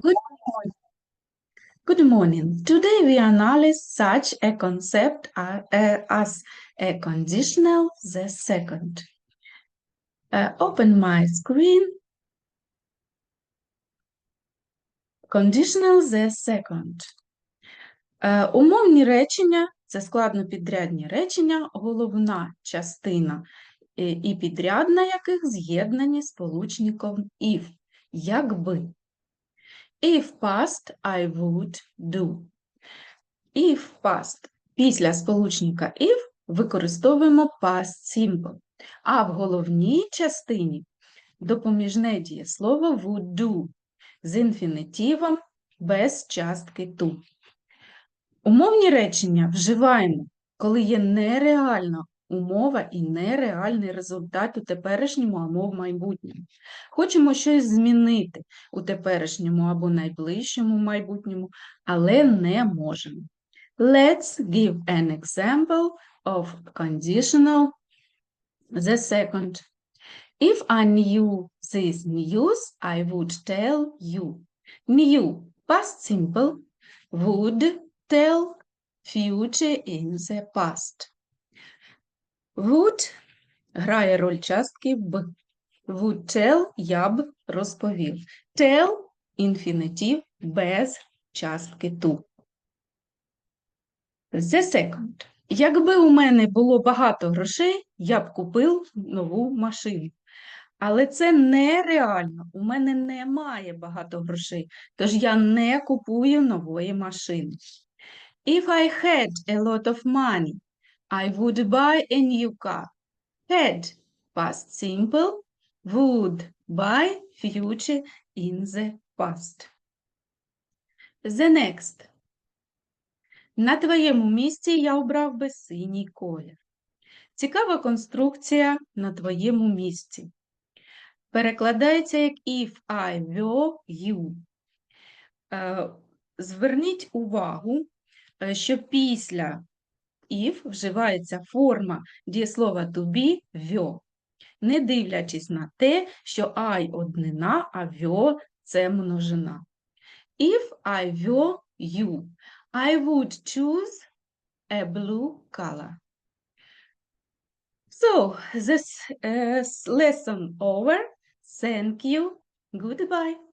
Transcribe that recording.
Good morning. Good morning. Today we analyze such a concept uh, as a conditional the second. Uh, open my screen. Conditional the second. Е, умовні речення це складнопідрядні речення, головна частина е, і підрядна яких з'єднані сполучником if. Якби. If past, I would do. If past. Після сполучника if використовуємо past simple. А в головній частині допоміжне дієслово would do з інфінітивом без частки to. Умовні речення вживаємо, коли є нереальна умова і нереальний результат у теперішньому або в майбутньому. Хочемо щось змінити у теперішньому або найближчому майбутньому, але не можемо. Let's give an example of conditional the second. If I knew this news, I would tell you. Knew past simple would tell future in the past. Would грає роль частки б. Would tell я б розповів. Tell інфінітив без частки to. The second. Якби у мене було багато грошей, я б купив нову машину. Але це нереально. У мене немає багато грошей, тож я не купую нової машини. If I had a lot of money, I would buy a new car. Had past simple, would buy future in the past. The next. На твоєму місці я обрав би синій колір. Цікава конструкція на твоєму місці. Перекладається як if I were you. Е, Зверніть увагу, е, що після if вживається форма дієслова to be were, не дивлячись на те, що I однина, а were – це множина. If I were you, I would choose a blue color. So, this uh, lesson over. Thank you. Goodbye.